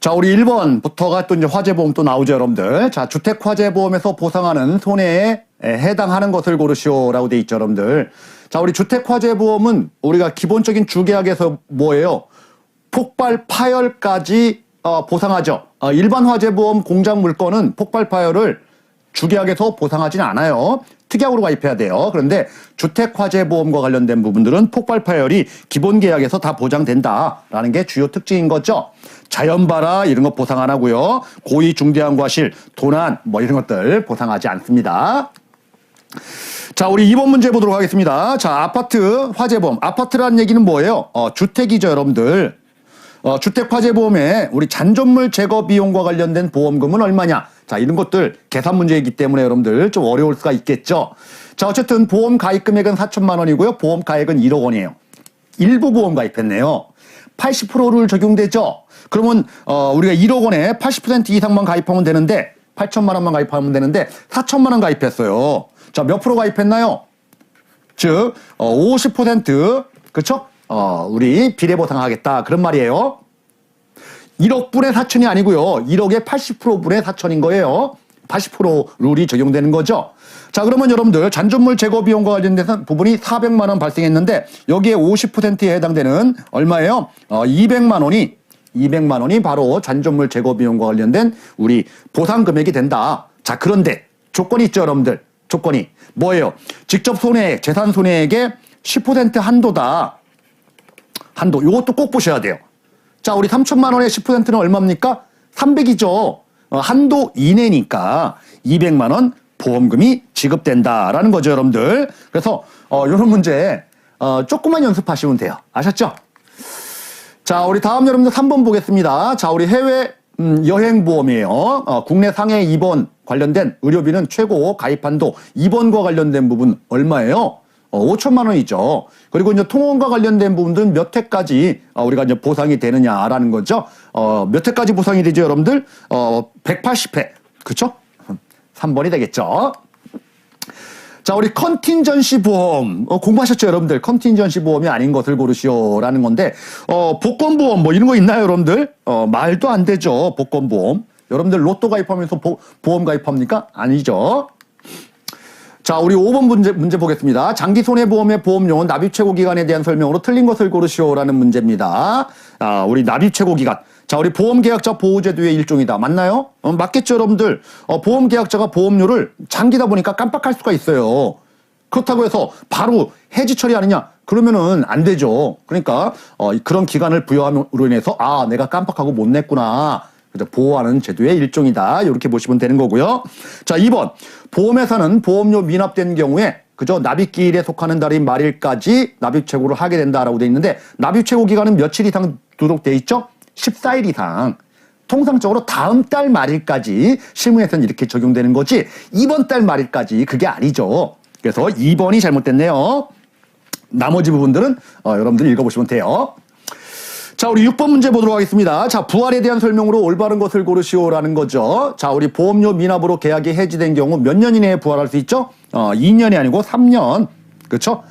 자, 우리 1번부터가 또 이제 화재보험 또 나오죠, 여러분들. 자, 주택화재보험에서 보상하는 손해에 해당하는 것을 고르시오라고 돼 있죠, 여러분들. 자, 우리 주택화재보험은 우리가 기본적인 주계약에서 뭐예요? 폭발 파열까지 어, 보상하죠. 어, 일반 화재보험 공장 물건은 폭발 파열을 주계약에서 보상하지는 않아요. 특약으로 가입해야 돼요. 그런데 주택화재보험과 관련된 부분들은 폭발 파열이 기본 계약에서 다 보장된다라는 게 주요 특징인 거죠. 자연발화 이런 거 보상 안 하고요. 고의 중대한 과실, 도난 뭐 이런 것들 보상하지 않습니다. 자, 우리 2번 문제 보도록 하겠습니다. 자, 아파트 화재보험. 아파트라는 얘기는 뭐예요? 어, 주택이죠, 여러분들. 어, 주택 화재보험에 우리 잔존물 제거 비용과 관련된 보험금은 얼마냐? 자, 이런 것들 계산 문제이기 때문에 여러분들 좀 어려울 수가 있겠죠. 자, 어쨌든 보험 가입 금액은 4천만 원이고요. 보험 가액은 1억 원이에요. 일부 보험 가입했네요. 80%를 적용되죠. 그러면 어, 우리가 1억 원에 80% 이상만 가입하면 되는데 8천만 원만 가입하면 되는데 4천만 원 가입했어요. 자, 몇 프로 가입했나요? 즉, 어, 50% 그쵸? 어, 우리 비례 보상하겠다 그런 말이에요. 1억 분의 4천이 아니고요. 1억의 80% 분의 4천인 거예요. 80% 룰이 적용되는 거죠. 자, 그러면 여러분들 잔존물 제거 비용과 관련된 부분이 400만 원 발생했는데 여기에 50%에 해당되는 얼마예요? 어, 200만 원이 200만 원이 바로 잔존물 제거 비용과 관련된 우리 보상 금액이 된다. 자, 그런데 조건이 있죠, 여러분들. 조건이 뭐예요? 직접 손해액, 재산 손해액의 10% 한도다. 한도. 요것도 꼭 보셔야 돼요. 자, 우리 3천만 원의 10%는 얼마입니까? 300이죠. 어, 한도 이내니까 200만 원 보험금이 지급된다라는 거죠, 여러분들. 그래서 어, 이런 문제 어, 조금만 연습하시면 돼요. 아셨죠? 자, 우리 다음 여러분들 3번 보겠습니다. 자, 우리 해외 음, 여행 보험이에요. 어, 국내 상해 입원 관련된 의료비는 최고 가입 한도 입원과 관련된 부분 얼마예요? 어, 5천만 원이죠. 그리고 이제 통원과 관련된 부분들은 몇 회까지 어, 우리가 이제 보상이 되느냐라는 거죠. 어, 몇 회까지 보상이 되죠, 여러분들? 어, 180회. 그쵸? 3번이 되겠죠. 자, 우리 컨틴전시 보험. 어, 공부하셨죠, 여러분들? 컨틴전시 보험이 아닌 것을 고르시오라는 건데, 어, 복권 보험 뭐 이런 거 있나요, 여러분들? 어, 말도 안 되죠, 복권 보험. 여러분들 로또 가입하면서 보, 보험 가입합니까? 아니죠. 자, 우리 5번 문제, 문제 보겠습니다. 장기 손해보험의 보험료는 납입 최고 기간에 대한 설명으로 틀린 것을 고르시오라는 문제입니다. 아, 우리 납입 최고 기간. 자, 우리 보험계약자 보호제도의 일종이다. 맞나요? 어, 맞겠죠, 여러분들? 어, 보험계약자가 보험료를 장기다 보니까 깜빡할 수가 있어요. 그렇다고 해서 바로 해지 처리하느냐? 그러면은 안 되죠. 그러니까 어, 그런 기간을 부여함으로 인해서 아, 내가 깜빡하고 못 냈구나. 그래서 보호하는 제도의 일종이다. 이렇게 보시면 되는 거고요. 자, 2번. 보험회사는 보험료 미납된 경우에 그저 납입기일에 속하는 달인 말일까지 납입 최고를 하게 된다라고 돼 있는데 납입 최고 기간은 며칠 이상 두록 돼 있죠? 14일 이상. 통상적으로 다음 달 말일까지 실무에서는 이렇게 적용되는 거지 이번 달 말일까지 그게 아니죠. 그래서 2번이 잘못됐네요. 나머지 부분들은 어, 여러분들 읽어보시면 돼요. 자, 우리 6번 문제 보도록 하겠습니다. 자, 부활에 대한 설명으로 올바른 것을 고르시오라는 거죠. 자, 우리 보험료 미납으로 계약이 해지된 경우 몇 년 이내에 부활할 수 있죠? 어, 2년이 아니고 3년. 그렇죠?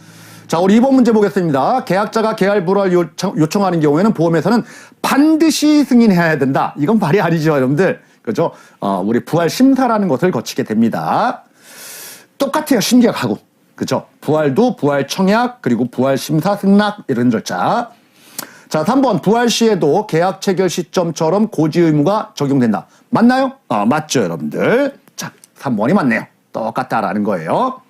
자, 우리 2번 문제 보겠습니다. 계약자가 계약 불활 요청, 요청 하는 경우에는 보험회사는 반드시 승인해야 된다. 이건 말이 아니죠, 여러분들. 그죠? 어, 우리 부활 심사라는 것을 거치게 됩니다. 똑같아요, 신계약하고. 그죠? 부활도 부활 청약, 그리고 부활 심사 승낙, 이런 절차. 자, 3번 부활 시에도 계약 체결 시점처럼 고지 의무가 적용된다. 맞나요? 아, 맞죠, 여러분들. 자, 3번이 맞네요. 똑같다라는 거예요.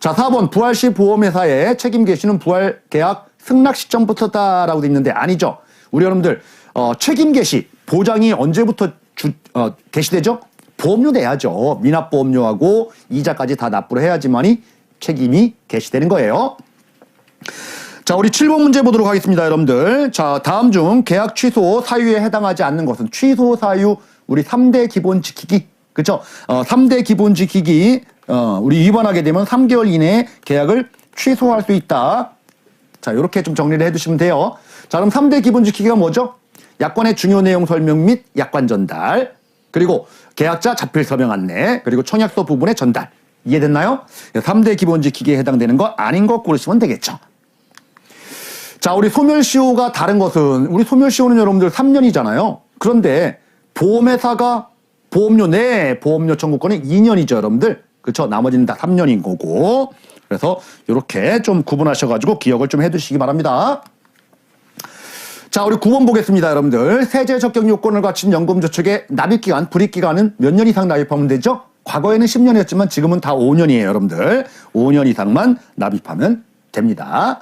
자, 4번 부활 시 보험회사의 책임 계시는 부활 계약 승낙 시점부터 다라고 돼 있는데 아니죠. 우리 여러분들 어, 책임 개시 보장이 언제부터 주, 어, 개시되죠? 보험료 내야죠. 미납 보험료하고 이자까지 다 납부를 해야지만이 책임이 개시되는 거예요. 자, 우리 7번 문제 보도록 하겠습니다, 여러분들. 자, 다음 중 계약 취소 사유에 해당하지 않는 것은 취소 사유 우리 3대 기본 지키기. 그쵸? 어, 3대 기본 지키기. 어, 우리 위반하게 되면 3개월 이내에 계약을 취소할 수 있다. 자, 이렇게 좀 정리를 해 두시면 돼요. 자, 그럼 3대 기본 지키기가 뭐죠? 약관의 중요 내용 설명 및 약관 전달. 그리고 계약자 자필 서명 안내. 그리고 청약서 부분의 전달. 이해됐나요? 3대 기본 지키기에 해당되는 거 아닌 거 고르시면 되겠죠. 자, 우리 소멸시효가 다른 것은 우리 소멸시효는 여러분들 3년이잖아요. 그런데 보험회사가 보험료 내 보험료 청구권은 2년이죠, 여러분들. 그렇죠? 나머지는 다 3년인 거고. 그래서 이렇게 좀 구분하셔가지고 기억을 좀 해두시기 바랍니다. 자, 우리 9번 보겠습니다, 여러분들. 세제 적격 요건을 갖춘 연금저축의 납입기간, 불입기간은 몇 년 이상 납입하면 되죠? 과거에는 10년이었지만 지금은 다 5년이에요, 여러분들. 5년 이상만 납입하면 됩니다.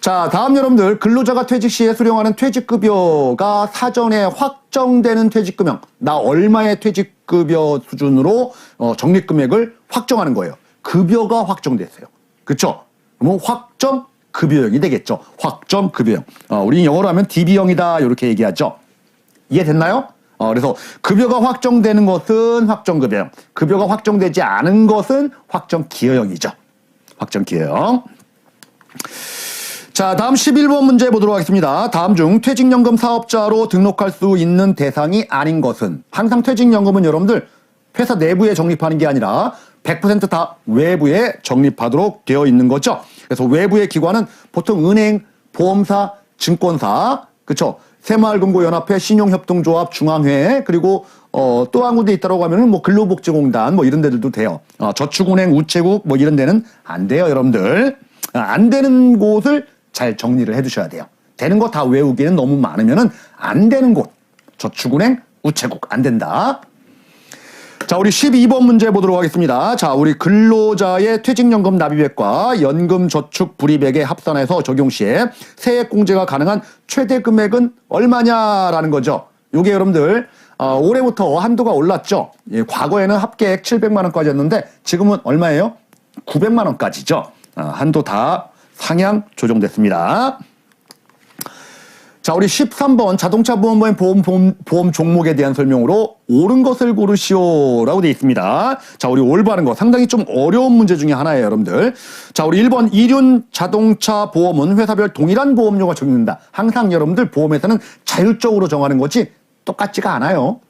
자, 다음 여러분들 근로자가 퇴직 시에 수령하는 퇴직급여가 사전에 확정되는 퇴직금형, 나 얼마의 퇴직 급여 수준으로 어, 적립금액을 확정하는 거예요. 급여가 확정됐어요. 그쵸? 그러면 확정 급여형이 되겠죠. 확정 급여형. 어, 우리 영어로 하면 DB형이다 이렇게 얘기하죠. 이해됐나요? 어, 그래서 급여가 확정되는 것은 확정 급여형, 급여가 확정되지 않은 것은 확정 기여형이죠. 확정 기여형. 자, 다음 11번 문제 보도록 하겠습니다. 다음 중 퇴직연금 사업자로 등록할 수 있는 대상이 아닌 것은 항상 퇴직연금은 여러분들 회사 내부에 적립하는 게 아니라 100%다 외부에 적립하도록 되어 있는 거죠. 그래서 외부의 기관은 보통 은행, 보험사, 증권사, 그쵸? 새마을금고연합회, 신용협동조합, 중앙회, 그리고 어, 또 한 군데 있다고 하면은 뭐 근로복지공단 뭐 이런 데들도 돼요. 어, 저축은행, 우체국 뭐 이런 데는 안 돼요, 여러분들. 아, 안 되는 곳을 잘 정리를 해 두셔야 돼요. 되는 거 다 외우기는 너무 많으면은 안 되는 곳. 저축은행, 우체국 안 된다. 자, 우리 12번 문제 보도록 하겠습니다. 자, 우리 근로자의 퇴직연금 납입액과 연금저축 불입액에 합산해서 적용 시에 세액공제가 가능한 최대 금액은 얼마냐라는 거죠. 요게 여러분들 어, 올해부터 한도가 올랐죠. 예, 과거에는 합계액 700만 원까지였는데 지금은 얼마예요? 900만 원까지죠. 어, 한도 다 상향 조정됐습니다. 자, 우리 13번 자동차 보험의 보험, 보험, 보험 종목에 대한 설명으로 옳은 것을 고르시오라고 되어 있습니다. 자, 우리 올바른 거 상당히 좀 어려운 문제 중에 하나예요, 여러분들. 자, 우리 1번 이륜 자동차 보험은 회사별 동일한 보험료가 적용된다. 항상 여러분들 보험회사는 자율적으로 정하는 거지 똑같지가 않아요.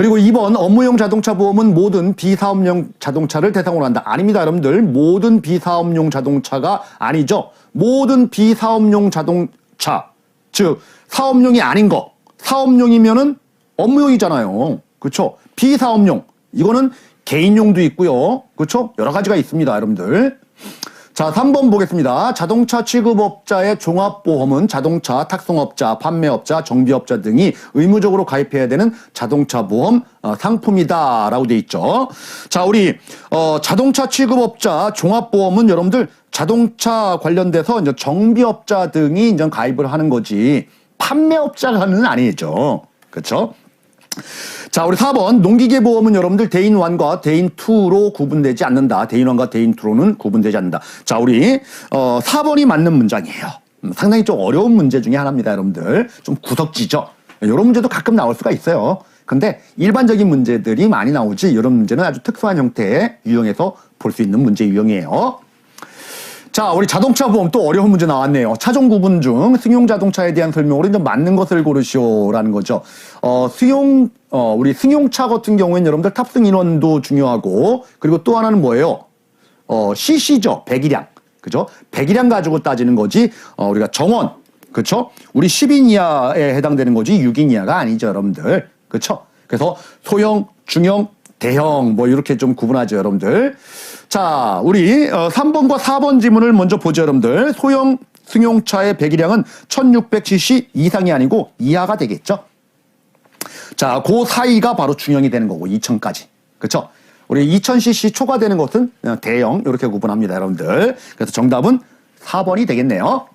그리고 2번 업무용 자동차 보험은 모든 비사업용 자동차를 대상으로 한다. 아닙니다, 여러분들. 모든 비사업용 자동차가 아니죠. 모든 비사업용 자동차 즉 사업용이 아닌 거. 사업용이면은 업무용이잖아요. 그렇죠 비사업용. 이거는 개인용도 있고요. 그렇죠 여러 가지가 있습니다 여러분들 자 3번 보겠습니다 자동차 취급업자의 종합보험은 자동차 탁송업자 판매업자 정비업자 등이 의무적으로 가입해야 되는 자동차 보험 어, 상품이다 라고 돼 있죠 자 우리 어, 자동차 취급업자 종합보험은 여러분들 자동차 관련돼서 이제 정비업자 등이 이제 가입을 하는 거지 판매업자는 아니죠. 그렇죠? 자, 우리 4번 농기계 보험은 여러분들 대인 1과 대인 2로 구분되지 않는다. 대인 1과 대인 2로는 구분되지 않는다. 자, 우리 어 4번이 맞는 문장이에요. 음, 상당히 좀 어려운 문제 중에 하나입니다, 여러분들. 좀 구석지죠. 이런 문제도 가끔 나올 수가 있어요. 근데 일반적인 문제들이 많이 나오지 이런 문제는 아주 특수한 형태의 유형에서 볼 수 있는 문제 유형이에요. 자, 우리 자동차 보험 또 어려운 문제 나왔네요. 차종 구분 중 승용 자동차에 대한 설명으로 이제 맞는 것을 고르시오라는 거죠. 어, 승용, 어, 우리 승용차 같은 경우에는 여러분들 탑승 인원도 중요하고, 그리고 또 하나는 뭐예요? 어, CC죠. 배기량. 그죠? 배기량 가지고 따지는 거지, 어, 우리가 정원. 그쵸? 우리 10인 이하에 해당되는 거지 6인 이하가 아니죠, 여러분들. 그쵸? 그래서 소형, 중형, 대형, 뭐 이렇게 좀 구분하죠, 여러분들. 자, 우리 어, 3번과 4번 지문을 먼저 보죠, 여러분들. 소형 승용차의 배기량은 1600cc 이상이 아니고 이하가 되겠죠. 자, 그 사이가 바로 중형이 되는 거고 2000까지. 그렇죠? 우리 2000cc 초과되는 것은 대형 이렇게 구분합니다, 여러분들. 그래서 정답은 4번이 되겠네요.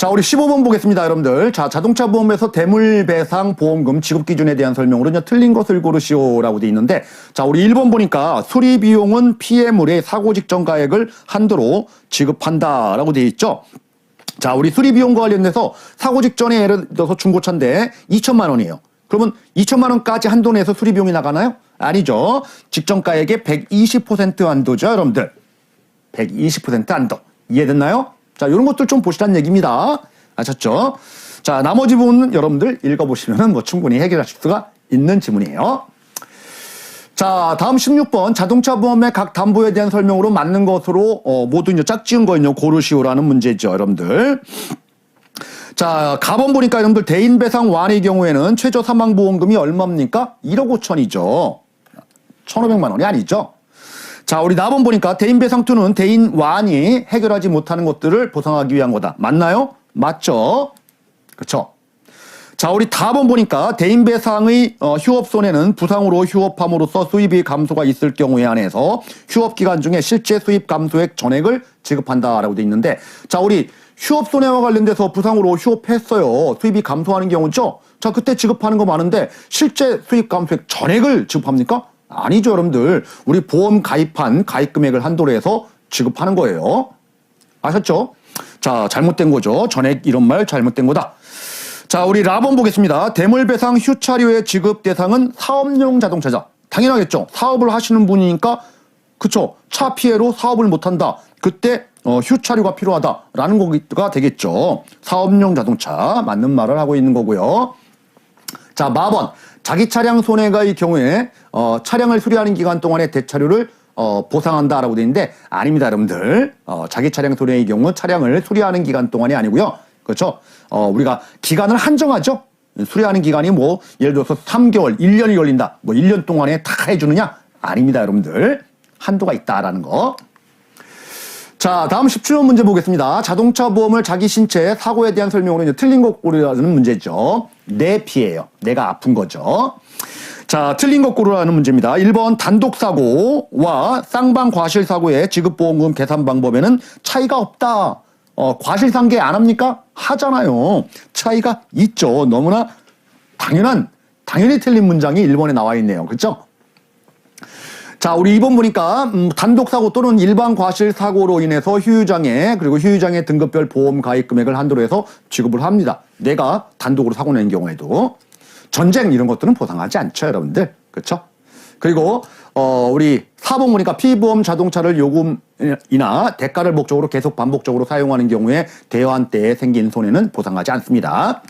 자, 우리 15번 보겠습니다, 여러분들. 자, 자동차 보험에서 대물배상 보험금 지급 기준에 대한 설명으로 는 틀린 것을 고르시오라고 돼 있는데, 자, 우리 1번 보니까 수리 비용은 피해물의 사고 직전 가액을 한도로 지급한다라고 돼 있죠. 자, 우리 수리 비용과 관련돼서 사고 직전에 예를 들어서 중고차인데 2천만 원이에요. 그러면 2천만 원까지 한도 내서 수리 비용이 나가나요? 아니죠. 직전 가액의 120% 한도죠, 여러분들. 120% 한도. 이해됐나요? 자, 이런 것들 좀 보시라는 얘기입니다. 아셨죠? 자, 나머지 부분은 여러분들 읽어보시면 뭐 충분히 해결하실 수가 있는 지문이에요. 자, 다음 16번 자동차 보험의 각 담보에 대한 설명으로 맞는 것으로 어, 모두 짝지은 거 있냐 고르시오라는 문제죠, 여러분들. 자, 가번 보니까 여러분들 대인 배상 완의 경우에는 최저 사망 보험금이 얼마입니까? 1억 5천이죠. 1,500만 원이 아니죠. 자, 우리 나번 보니까 대인 배상2는 대인 완이 해결하지 못하는 것들을 보상하기 위한 거다. 맞나요? 맞죠? 그렇죠. 자, 우리 다번 보니까 대인 배상의 어, 휴업 손해는 부상으로 휴업함으로써 수입이 감소가 있을 경우에 한해서 휴업 기간 중에 실제 수입 감소액 전액을 지급한다라고 돼 있는데 자, 우리 휴업 손해와 관련돼서 부상으로 휴업했어요. 수입이 감소하는 경우죠. 자, 그때 지급하는 거 많은데 실제 수입 감소액 전액을 지급합니까? 아니죠, 여러분들. 우리 보험 가입한 가입 금액을 한도로 해서 지급하는 거예요. 아셨죠? 자, 잘못된 거죠. 전액 이런 말 잘못된 거다. 자, 우리 라본 보겠습니다. 대물배상 휴차료의 지급 대상은 사업용 자동차자. 당연하겠죠. 사업을 하시는 분이니까 그쵸. 차 피해로 사업을 못한다. 그때 어, 휴차료가 필요하다라는 거가 되겠죠. 사업용 자동차 맞는 말을 하고 있는 거고요. 자, 마번. 자기 차량 손해가의 경우에 어, 차량을 수리하는 기간 동안의 대차료를 어, 보상한다라고 되어 있는데 아닙니다, 여러분들. 어, 자기 차량 손해의 경우 차량을 수리하는 기간 동안이 아니고요. 그렇죠? 어, 우리가 기간을 한정하죠. 수리하는 기간이 뭐 예를 들어서 3개월, 1년이 걸린다. 뭐 1년 동안에 다 해주느냐? 아닙니다, 여러분들. 한도가 있다라는 거. 자, 다음 17번 문제 보겠습니다. 자동차 보험을 자기 신체 사고에 대한 설명으로 이제 틀린 것 고르라는 문제죠. 내 피해예요. 내가 아픈 거죠. 자, 틀린 것 고르라는 문제입니다. 1번 단독 사고와 쌍방 과실 사고의 지급 보험금 계산 방법에는 차이가 없다. 어, 과실 상계 안 합니까? 하잖아요. 차이가 있죠. 너무나 당연한 당연히 틀린 문장이 1번에 나와 있네요. 그렇죠? 자, 우리 2번 보니까 음, 단독 사고 또는 일반 과실 사고로 인해서 휴유장애 그리고 휴유장애 등급별 보험 가입 금액을 한도로 해서 지급을 합니다. 내가 단독으로 사고 낸 경우에도 전쟁 이런 것들은 보상하지 않죠, 여러분들. 그렇죠? 그리고 어 우리 4번 보니까 피보험 자동차를 요금이나 대가를 목적으로 계속 반복적으로 사용하는 경우에 대환 때에 생긴 손해는 보상하지 않습니다.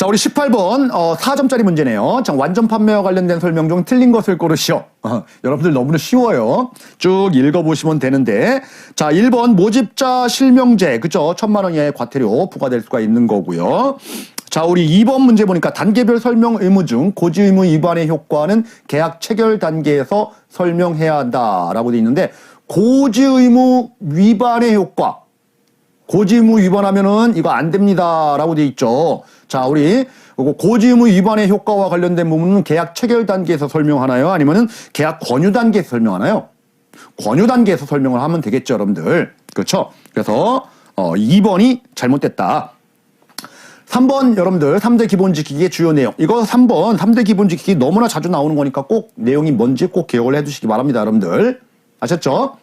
자, 우리 18번, 어, 4점짜리 문제네요. 자, 완전 판매와 관련된 설명 중 틀린 것을 고르시오. 어, 여러분들 너무나 쉬워요. 쭉 읽어보시면 되는데. 자, 1번, 모집자 실명제. 그죠? 천만 원 이하의 과태료 부과될 수가 있는 거고요. 자, 우리 2번 문제 보니까 단계별 설명 의무 중 고지 의무 위반의 효과는 계약 체결 단계에서 설명해야 한다라고 돼 있는데, 고지 의무 위반의 효과. 고지의무 위반하면은 이거 안 됩니다라고 돼 있죠. 자, 우리 고지의무 위반의 효과와 관련된 부분은 계약 체결 단계에서 설명하나요? 아니면은 계약 권유 단계에서 설명하나요? 권유 단계에서 설명을 하면 되겠죠, 여러분들. 그렇죠? 그래서 어 2번이 잘못됐다. 3번 여러분들 3대 기본 지키기의 주요 내용. 이거 3번 3대 기본 지키기 너무나 자주 나오는 거니까 꼭 내용이 뭔지 꼭 기억을 해 두시기 바랍니다, 여러분들. 아셨죠?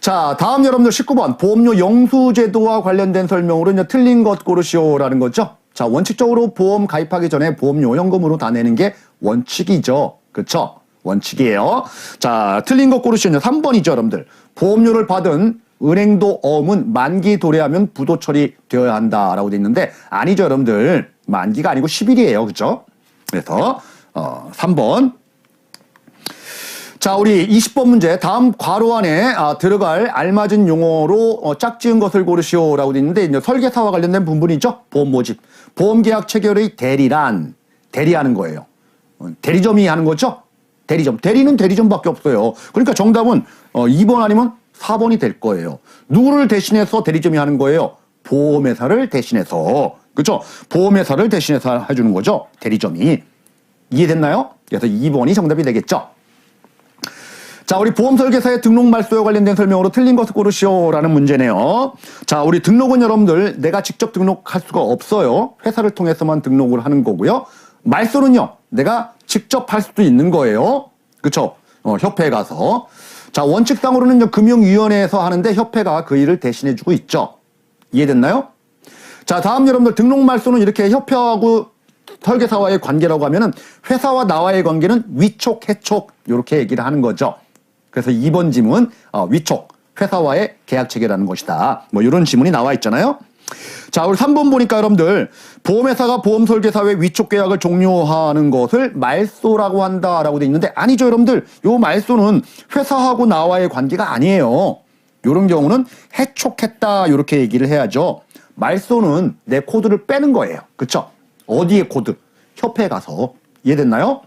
자, 다음 여러분들 19번 보험료 영수제도와 관련된 설명으로 이제 틀린 것 고르시오라는 거죠. 자, 원칙적으로 보험 가입하기 전에 보험료 현금으로 다 내는 게 원칙이죠. 그렇죠? 원칙이에요. 자, 틀린 것 고르시오. 3번이죠, 여러분들. 보험료를 받은 은행도 어음은 만기 도래하면 부도 처리되어야 한다라고 돼 있는데 아니죠, 여러분들. 만기가 아니고 10일이에요. 그렇죠? 그래서 어, 3번 자, 우리 20번 문제 다음 괄호 안에 아, 들어갈 알맞은 용어로 어, 짝지은 것을 고르시오라고 돼 있는데 이제 설계사와 관련된 부분이죠. 보험 모집. 보험 계약 체결의 대리란 대리하는 거예요. 어, 대리점이 하는 거죠. 대리점. 대리는 대리점밖에 없어요. 그러니까 정답은 어, 2번 아니면 4번이 될 거예요. 누구를 대신해서 대리점이 하는 거예요? 보험회사를 대신해서. 그렇죠? 보험회사를 대신해서 해주는 거죠. 대리점이. 이해됐나요? 그래서 2번이 정답이 되겠죠. 자, 우리 보험 설계사의 등록 말소와 관련된 설명으로 틀린 것을 고르시오라는 문제네요. 자, 우리 등록은 여러분들 내가 직접 등록할 수가 없어요. 회사를 통해서만 등록을 하는 거고요. 말소는요, 내가 직접 할 수도 있는 거예요. 그쵸? 어, 협회에 가서. 자, 원칙상으로는 금융위원회에서 하는데 협회가 그 일을 대신해주고 있죠. 이해됐나요? 자, 다음 여러분들 등록 말소는 이렇게 협회하고 설계사와의 관계라고 하면은 회사와 나와의 관계는 위촉, 해촉, 이렇게 얘기를 하는 거죠. 그래서 2번 지문 어, 위촉 회사와의 계약 체결하는 것이다. 뭐 이런 지문이 나와 있잖아요. 자, 우리 3번 보니까 여러분들 보험회사가 보험 설계사의 위촉 계약을 종료하는 것을 말소라고 한다라고 돼 있는데 아니죠, 여러분들. 요 말소는 회사하고 나와의 관계가 아니에요. 요런 경우는 해촉했다 이렇게 얘기를 해야죠. 말소는 내 코드를 빼는 거예요. 그쵸? 어디에 코드? 협회에 가서. 이해됐나요?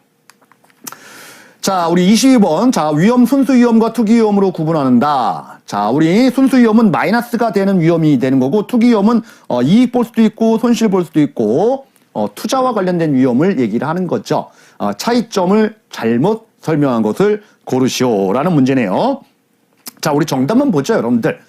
자, 우리 22번. 자, 위험 순수 위험과 투기 위험으로 구분하는다. 자, 우리 순수 위험은 마이너스가 되는 위험이 되는 거고 투기 위험은 어, 이익 볼 수도 있고 손실 볼 수도 있고 어, 투자와 관련된 위험을 얘기를 하는 거죠. 어, 차이점을 잘못 설명한 것을 고르시오라는 문제네요. 자, 우리 정답만 보죠, 여러분들.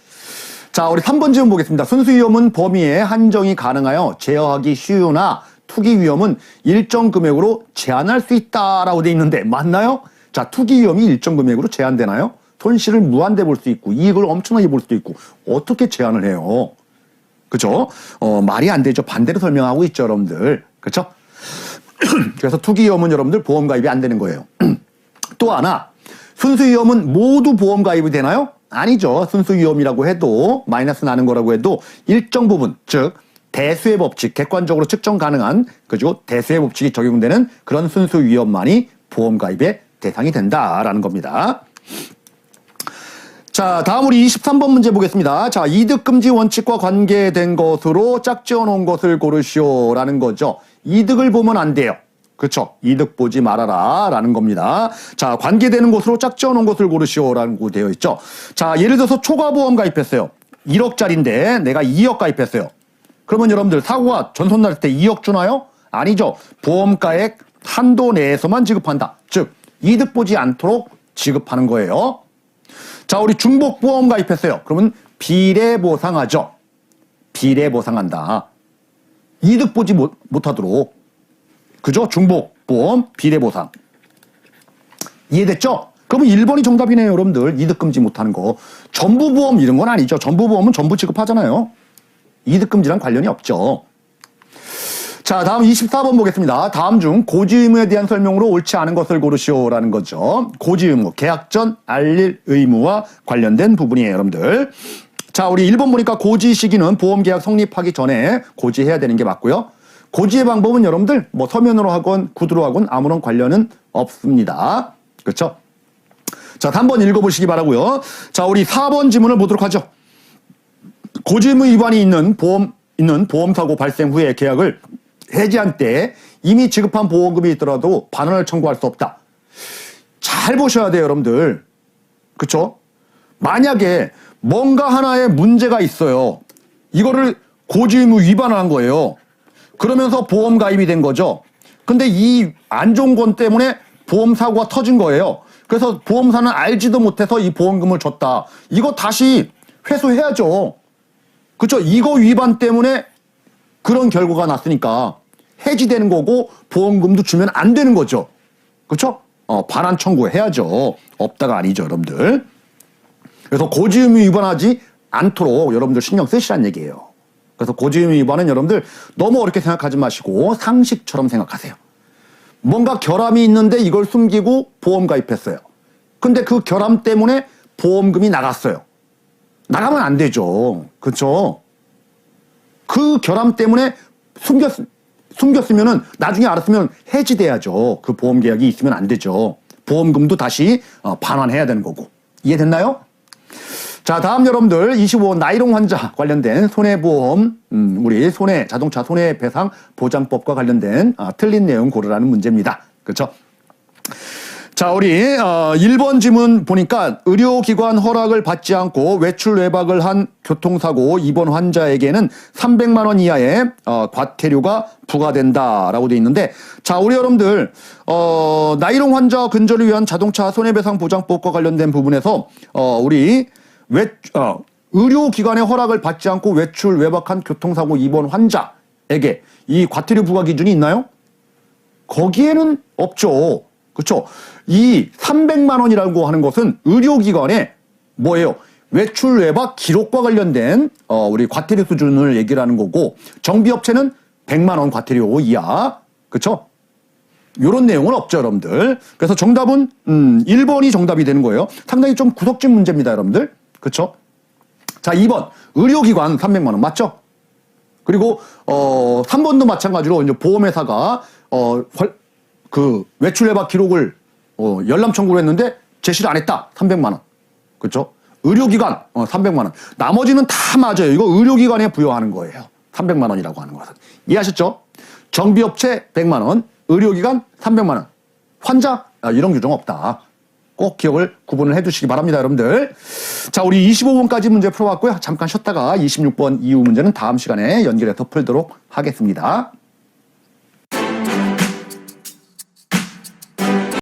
자, 우리 3번 질문 보겠습니다. 순수 위험은 범위에 한정이 가능하여 제어하기 쉬우나 투기 위험은 일정 금액으로 제한할 수 있다라고 돼 있는데 맞나요? 자, 투기 위험이 일정 금액으로 제한되나요? 손실을 무한대 볼 수 있고 이익을 엄청나게 볼 수도 있고 어떻게 제한을 해요? 그죠? 어, 말이 안 되죠. 반대로 설명하고 있죠, 여러분들. 그렇죠? 그래서 투기 위험은 여러분들 보험 가입이 안 되는 거예요. 또 하나 순수 위험은 모두 보험 가입이 되나요? 아니죠. 순수 위험이라고 해도 마이너스 나는 거라고 해도 일정 부분 즉 대수의 법칙 객관적으로 측정 가능한 그죠 대수의 법칙이 적용되는 그런 순수 위험만이 보험 가입의 대상이 된다라는 겁니다. 자, 다음 우리 23번 문제 보겠습니다. 자, 이득 금지 원칙과 관계된 것으로 짝지어 놓은 것을 고르시오라는 거죠. 이득을 보면 안 돼요. 그렇죠? 이득 보지 말아라 라는 겁니다. 자, 관계되는 것으로 짝지어 놓은 것을 고르시오라고 되어 있죠. 자, 예를 들어서 초과보험 가입했어요. 1억짜리인데 내가 2억 가입했어요. 그러면 여러분들 사고가 전손 날 때 2억 주나요? 아니죠. 보험가액 한도 내에서만 지급한다. 즉, 이득 보지 않도록 지급하는 거예요. 자, 우리 중복보험 가입했어요. 그러면 비례보상하죠. 비례보상한다. 이득 보지 못, 못하도록. 그죠? 중복보험, 비례보상. 이해됐죠? 그러면 1번이 정답이네요, 여러분들. 이득 금지 못하는 거. 전부보험 이런 건 아니죠. 전부보험은 전부 지급하잖아요. 이득 금지랑 관련이 없죠. 자, 다음 24번 보겠습니다. 다음 중 고지 의무에 대한 설명으로 옳지 않은 것을 고르시오라는 거죠. 고지 의무, 계약 전 알릴 의무와 관련된 부분이에요, 여러분들. 자, 우리 1번 보니까 고지 시기는 보험 계약 성립하기 전에 고지해야 되는 게 맞고요. 고지의 방법은 여러분들 뭐 서면으로 하건 구두로 하건 아무런 관련은 없습니다. 그렇죠? 자, 한번 읽어보시기 바라고요. 자, 우리 4번 지문을 보도록 하죠. 고지의무 위반이 있는 보험 있는 보험 사고 발생 후에 계약을 해지한 때 이미 지급한 보험금이 있더라도 반환을 청구할 수 없다. 잘 보셔야 돼요, 여러분들. 그쵸? 만약에 뭔가 하나에 문제가 있어요. 이거를 고지의무 위반을 한 거예요. 그러면서 보험 가입이 된 거죠. 근데 이 안 좋은 건 때문에 보험 사고가 터진 거예요. 그래서 보험사는 알지도 못해서 이 보험금을 줬다. 이거 다시 회수해야죠. 그쵸? 이거 위반 때문에 그런 결과가 났으니까 해지되는 거고 보험금도 주면 안 되는 거죠. 그쵸? 어, 반환 청구해야죠. 없다가 아니죠, 여러분들. 그래서 고지의무 위반하지 않도록 여러분들 신경 쓰시란 얘기예요. 그래서 고지의무 위반은 여러분들 너무 어렵게 생각하지 마시고 상식처럼 생각하세요. 뭔가 결함이 있는데 이걸 숨기고 보험 가입했어요. 근데 그 결함 때문에 보험금이 나갔어요. 나가면 안 되죠. 그렇죠? 그 결함 때문에 숨겼 숨겼으면은 나중에 알았으면 해지돼야죠. 그 보험 계약이 있으면 안 되죠. 보험금도 다시 어, 반환해야 되는 거고. 이해됐나요? 자, 다음 여러분들 25 나이롱 환자 관련된 손해보험, 음, 우리 손해 자동차 손해배상 보장법과 관련된 아, 틀린 내용 고르라는 문제입니다. 그렇죠? 자, 우리 어, 1번 지문 보니까 의료기관 허락을 받지 않고 외출 외박을 한 교통사고 입원 환자에게는 300만 원 이하의 어, 과태료가 부과된다라고 돼 있는데 자, 우리 여러분들 어, 나이롱 환자 근절을 위한 자동차 손해배상 보장법과 관련된 부분에서 어, 우리 외 어, 의료기관의 허락을 받지 않고 외출 외박한 교통사고 입원 환자에게 이 과태료 부과 기준이 있나요? 거기에는 없죠. 그렇죠? 이 300만 원이라고 하는 것은 의료기관에 뭐예요? 외출 외박 기록과 관련된 어 우리 과태료 수준을 얘기를 하는 거고 정비업체는 100만 원 과태료 이하. 그렇죠? 요런 내용은 없죠, 여러분들. 그래서 정답은 음 1번이 정답이 되는 거예요. 상당히 좀 구석진 문제입니다, 여러분들. 그렇죠? 자, 2번. 의료기관 300만 원 맞죠? 그리고 어 3번도 마찬가지로 이제 보험회사가 어 그 외출 외박 기록을 어 열람 청구를 했는데 제시를 안 했다. 300만 원. 그렇죠? 의료기관 어 300만 원. 나머지는 다 맞아요. 이거 의료기관에 부여하는 거예요. 300만 원이라고 하는 것은. 이해하셨죠? 정비업체 100만 원, 의료기관 300만 원, 환자 아, 이런 규정 없다. 꼭 기억을 구분을 해두시기 바랍니다, 여러분들. 자, 우리 25번까지 문제 풀어봤고요. 잠깐 쉬었다가 26번 이후 문제는 다음 시간에 연결해서 풀도록 하겠습니다.